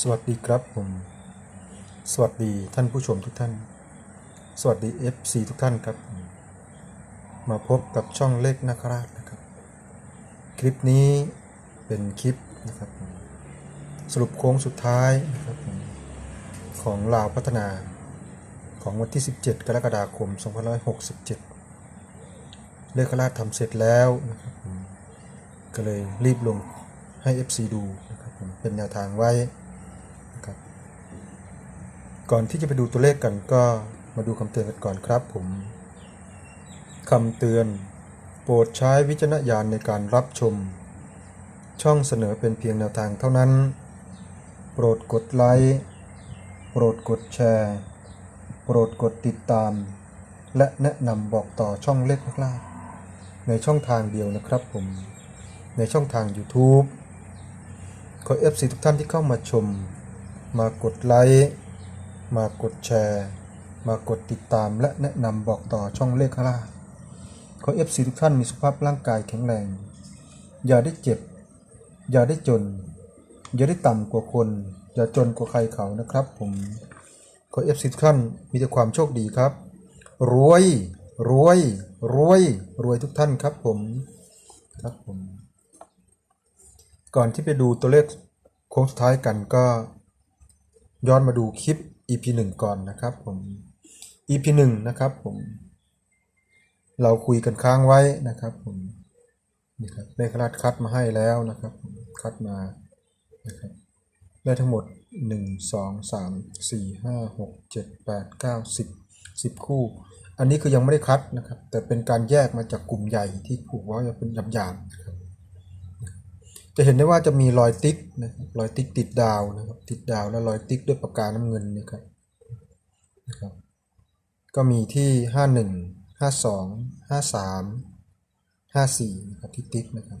สวัสดีครับผม สวัสดีท่านผู้ชมทุกท่าน สวัสดี FC ทุกท่านครับ มาพบกับช่องเลขนาคราชนะครับ คลิปนี้เป็นคลิปนะครับ สรุปโค้งสุดท้ายนะครับของลาวพัฒนาของวันที่ 17 กรกฎาคม 2567 เลขราชทำเสร็จแล้วนะครับก็เลยรีบลงให้ FC ดูนะครับเป็นแนวทางไว้ ก่อนที่จะไปดูตัวเลขกันก็มาดูคำเตือนกันก่อนครับผมคำเตือน โปรดใช้วิจารณญาณในการรับชม ช่องเสนอเป็นเพียงแนวทางเท่านั้น โปรดกดไลค์โปรดกดแชร์ โปรดกดติดตาม และแนะนำบอกต่อช่องเลขล่าในช่องทางเดียวนะครับผม ในช่องทาง YouTube ขอ FC ทุกท่านที่เข้ามาชม มากดไลค์ มากดแชร์ มากดติดตามและแนะนำบอกต่อช่องเลขข้างล่าขอ FC ทุกท่านมีสุขภาพร่างกายแข็งแรง อย่าได้เจ็บ อย่าได้จน อย่าได้ต่ำกว่าคน อย่าจนกว่าใครเขานะครับ ผมขอ FC ทุกท่านมีแต่ความโชคดีครับ รวย รวย รวย รวยทุกท่านครับผมครับผม ก่อนที่ไปดูตัวเลขโค้งสุดท้ายกันก็ย้อนมาดูคลิป EP 1 ก่อนนะครับผม EP 1 นะครับผม เราคุยกันค้างไว้นะครับผมนี่ครับเลขราชคัดมาให้แล้วนะครับ คัดมานะครับได้ทั้งหมด 1 2 3 4 5 6 7 8 9 10 10 คู่ อันนี้คือยังไม่ได้คัดนะครับ แต่เป็นการแยกมาจากกลุ่มใหญ่ที่ผูกไว้เป็นหยาบๆนะครับ จะเห็นได้ว่าจะมีรอยติ๊กนะครับรอยติ๊กติดดาวนะครับติดดาวและรอยติ๊กด้วยปากกาน้ำเงินนะครับนะครับ ก็มีที่ห้าหนึ่งห้าสองห้าสามห้าสี่นะครับที่ติ๊กนะครับ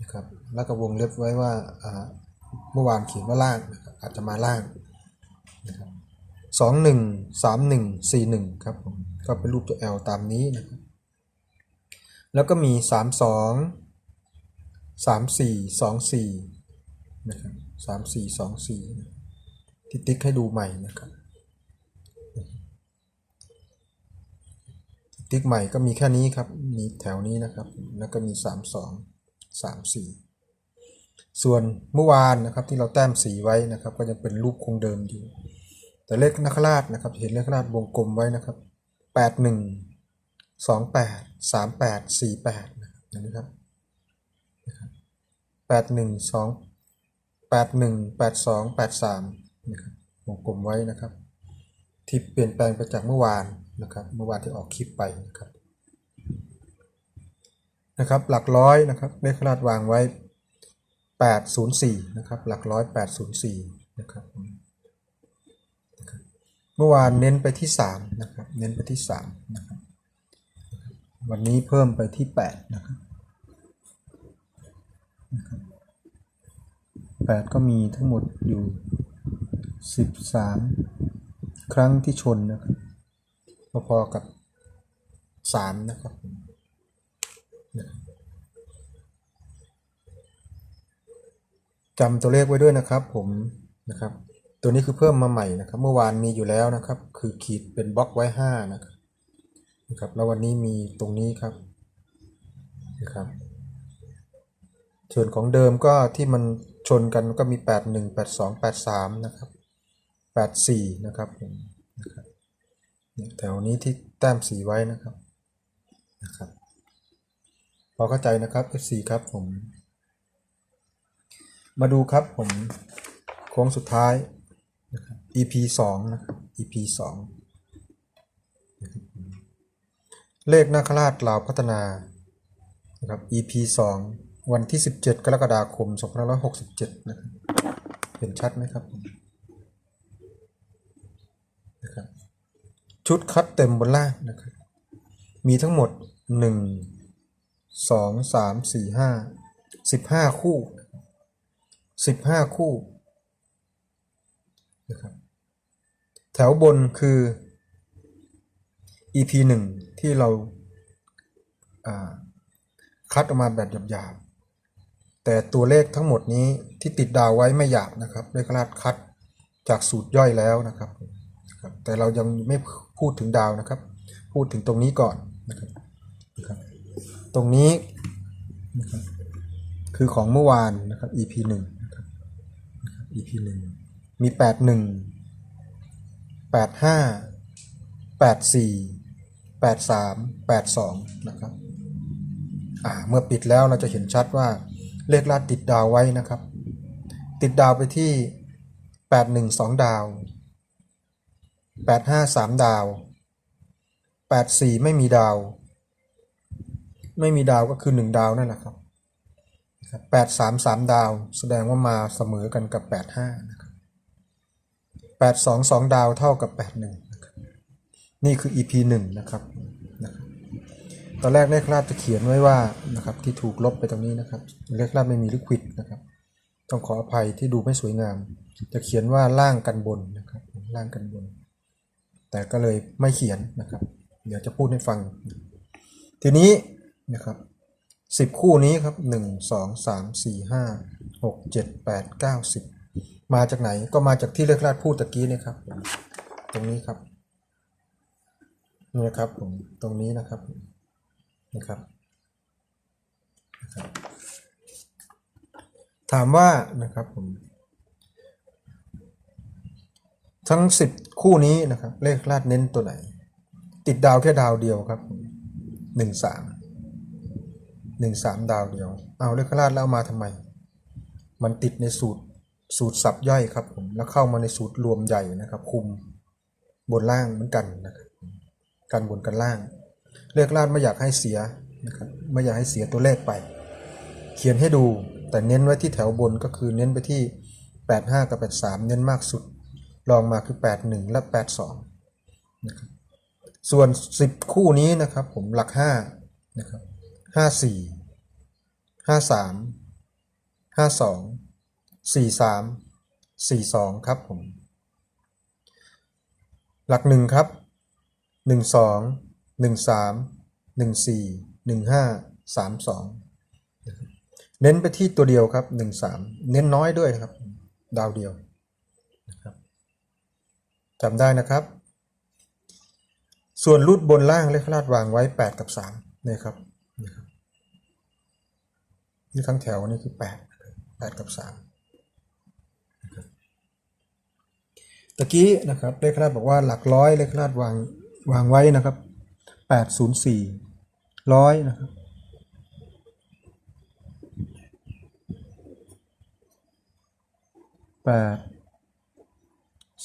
นะครับแล้วก็วงเล็บไว้ว่าอ่าเมื่อวานเขียนว่าล่างนะครับอาจจะมาล่างนะครับสองหนึ่งสามหนึ่งสี่หนึ่งครับผมก็เป็นรูปตัว L ตามนี้นะครับแล้วก็มีสามสอง สามสี่สองสี่นะครับสามสี่สองสี่ที่ติ๊กให้ดูใหม่นะครับติ๊กใหม่ก็มีแค่นี้ครับ มีแถวนี้นะครับ แล้วก็มีสามสองสามสี่ส่วนเมื่อวานนะครับที่เราแต้มสีไว้นะครับ ก็ยังเป็นรูปคงเดิมอยู่ แต่เลขนักราชนะครับ เห็นเลขนาชวงกลมไว้นะครับแปดหนึ่งสองแปดสามแปดสี่แปดนะครับอย่างนี้ครับ แปดหนึ่งสองแปดหนึ่งแปดสองแปดสามนะครับวงกลมไว้นะครับ ที่เปลี่ยนแปลงไปจากเมื่อวานนะครับเมื่อวานที่ออกคลิปไปนะครับนะครับหลักร้อยนะครับเลขขนาดวางไว้แปดศูนย์สี่นะครับหลักร้อยแปดศูนย์สี่นะครับนะครับเมื่อวานเน้นไปที่สามนะครับเน้นไปที่สามนะครับวันนี้เพิ่มไปที่แปดนะครับ แปดก็มีทั้งหมดอยู่สิบสามครั้งที่ชนนะครับพอๆกับสามนะครับจำตัวเลขไว้ด้วยนะครับผมนะครับ ตัวนี้คือเพิ่มมาใหม่นะครับ เมื่อวานมีอยู่แล้วนะครับ คือขีดเป็นบล็อกไว้ห้านะครับนะครับ แล้ววันนี้มีตรงนี้ครับนะครับ ส่วนของเดิมก็ที่มัน ชนกันก็มี 8 1 8 2 8 3 นะครับ 8 4 นะครับผมนะครับเนี่ยแถวนี้ที่แต้มสีไว้นะครับนะครับ พอเข้าใจนะครับ F4 ครับผม มาดูครับผมโค้งสุดท้ายนะครับ EP 2นะครับ EP 2เลขนาคราชลาวพัฒนานะครับ EP 2 วันที่ 17 กรกฎาคม2567 นะครับ เห็นชัดไหมครับนะครับ ชุดคัดเต็มบนล่างนะครับ มีทั้งหมด 1 2 3 4 5 15 คู่ 15 คู่นะครับแถวบนคือ EP 1 ที่เราคัดออกมาแบบหยาบ แต่ตัวเลขทั้งหมดนี้ที่ติดดาวไว้ไม่หยาบนะครับเลขราดคัดจากสูตรย่อยแล้วนะครับ แต่เรายังไม่พูดถึงดาวนะครับ พูดถึงตรงนี้ก่อนนะครับตรงนี้นะครับคือของเมื่อวานนะครับ EP หนึ่งนะครับนะครับ EP หนึ่งมีแปดหนึ่งแปดห้าแปดสี่แปดสามแปดสองนะครับ อ่า เมื่อปิดแล้วเราจะเห็นชัดว่า เลขลาดติดดาวไว้นะครับ ติดดาวไปที่ 8 1 2 ดาว 8 5 3 ดาว 8 4 ไม่มีดาว ไม่มีดาวก็คือ 1 ดาวนั่นแหละครับ8 3 3 ดาว แสดงว่ามาเสมอกันกับ 8 5นะครับ8 2 2 ดาวเท่ากับ 8 1นะครับนี่คือ EP 1 นะครับนะครับ ตอนแรกเลขราบจะเขียนไว้ว่านะครับที่ถูกลบไปตรงนี้นะครับ เลขราบไม่มีลิควิดนะครับ ต้องขออภัยที่ดูไม่สวยงาม จะเขียนว่าล่างกันบนนะครับล่างกันบน แต่ก็เลยไม่เขียนนะครับ เดี๋ยวจะพูดให้ฟัง ทีนี้นะครับสิบคู่นี้ครับหนึ่งสองสามสี่ห้าหกเจ็ดแปดเก้าสิบมาจากไหนก็มาจากที่เลขราดพูดตะกี้เนะครับ ตรงนี้ครับนี่นะครับผมตรงนี้นะครับ นะครับนะครับ ถามว่านะครับผมทั้ง 10 คู่นี้นะครับ เลขลาดเน้นตัวไหน ติดดาวแค่ดาวเดียวครับหนึ่งสามหนึ่งสามดาวเดียว เอาเลขลาดแล้วมาทำไม มันติดในสูตรสูตรสับย่อยครับผมแล้วเข้ามาในสูตรรวมใหญ่นะครับ คุมบนล่างเหมือนกันนะครับกันบนกันล่าง เลขลาดไม่อยากให้เสียนะครับไม่อยากให้เสียตัวเลขไป เขียนให้ดูแต่เน้นไว้ที่แถวบนก็คือเน้นไปที่ 85 กับ 83 เน้นมากสุดรองมาคือ 81 และ 82นะครับส่วน 10 คู่นี้นะครับผมหลัก5นะครับ54 53 52 43 42 ครับผม หลักหนึ่งครับห นึ่งสองหนึ่งสามหนึ่งสี่หนึ่งห้าสามสองเน้นไปที่ตัวเดียวครับหนึ่งสามเน้นน้อยด้วยนะครับ ดาวเดียวนะครับจำได้นะครับ ส่วนรูดบนล่างเลขลาดวางไว้แปดกับสามนี่ครับนี่ครับนี่ทั้งแถวนี่คือแปดแปดกับสามตะกี้นะครับเลขราดบอกว่าหลักร้อยเลขราดวางวางไว้นะครับ แปดศูนย์สี่ร้อยนะครับแปด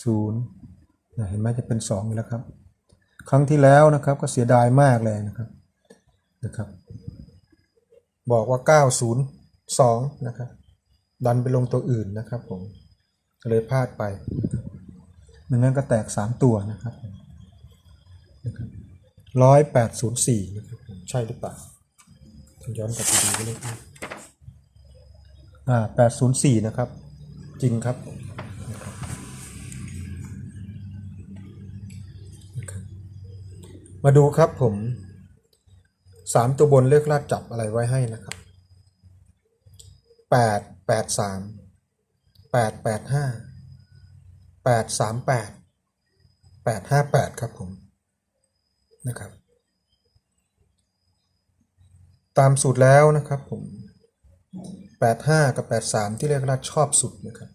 ศูนย์เห็นไหมจะเป็นสองแล้วครับ ครั้งที่แล้วนะครับก็เสียดายมากเลยนะครับนะครับ บอกว่า 902 นะครับ ดันไปลงตัวอื่นนะครับผมก็เลยพลาดไปไม่งั้นก็แตก 3 ตัวนะครับร้ ร้อยแปดศูนย์สี่นะครับใช่หรือเปล่าต้องย้อนกลับไปดูกันเลยอ่าแปดศูนย์สี่นะครับ จริงครับมนะครับนะครับมาดูครับผมสามตัวบนเลือกลาดจับอะไรไว้ให้นะครับแปดแปดสามแปดแปดห้าแปดสามแปดแปดห้าแปดครับผม นะครับ ตามสูตรแล้วนะครับผมแปดห้ากับแปดสามที่เรียกว่าชอบสุดนะครับ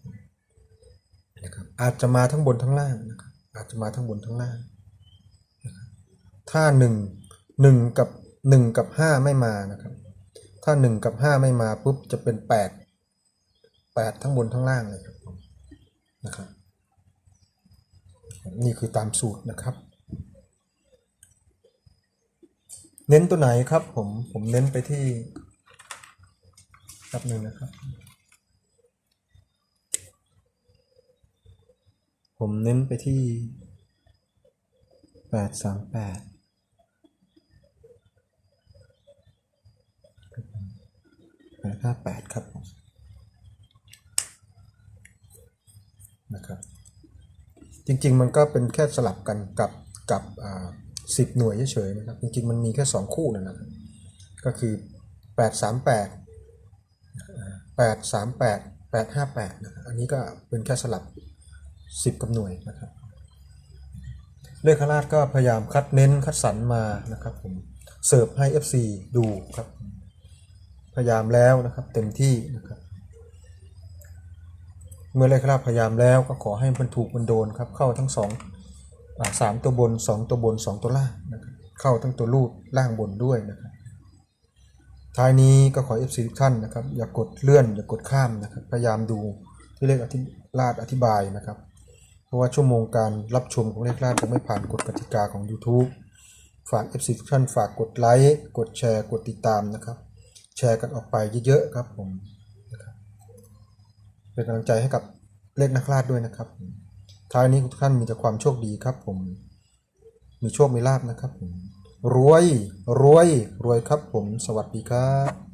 นะครับอาจจะมาทั้งบนทั้งล่างนะครับอาจจะมาทั้งบนทั้งล่างนะครับถ้าหนึ่งหนึ่งกับหนึ่งกับห้าไม่มานะครับ ถ้าหนึ่งกับห้าไม่มาปุ๊บจะเป็นแปดแปดทั้งบนทั้งล่างเลยครับนะครับ นี่คือตามสูตรนะครับ เน้นตัวไหนครับ ผมผมเน้นไปที่ครับหนึ่งนะครับ ผมเน้นไปที่แปดสามแปดแปดห้าแปดครับนะครับ จริง ๆ มันก็เป็นแค่สลับกันกับกับอ่า สิบหน่วยเฉยๆนะครับ จริงๆ มันมีแค่สองคู่นะครับก็คือแปดสามแปดแปดสามแปดแปดห้าแปดนะอันนี้ก็เป็นแค่สลับสิบกับหน่วยนะครับเลขาราชก็พยายามคัดเน้นคัดสรรมานะครับผมเสิร์ฟให้ FC ดูครับ พยายามแล้วนะครับเต็มที่นะครับ เมื่อเลขาราชพยายามแล้วก็ขอให้มันถูกมันโดนครับเข้าทั้งสอง สามตัวบนสองตัวบนสองตัวล่างนะครับเข้าทั้งตัวรูดล่างบนด้วยนะครับท้ายนี้ก็ขอ FC ทุกท่านนะครับ อย่ากดเลื่อน อย่ากดข้ามนะครับ พยายามดูที่เลขอธิราชอธิบายนะครับ เพราะว่าชั่วโมงการรับชมของเลขราชจะไม่ผ่านกฎกติกาของ YouTube ฝาก FC ทุกท่านฝากกดไลค์กดแชร์กดติดตามนะครับ แชร์กันออกไปเยอะๆครับผมนะบเป็นกำลังใจให้กับเลขนักราชด้วยนะครับ ท้ายนี้ทุกท่านมีแต่ความโชคดีครับผม มีโชค มีลาบนะครับผม รวย รวย รวยครับผม สวัสดีครับ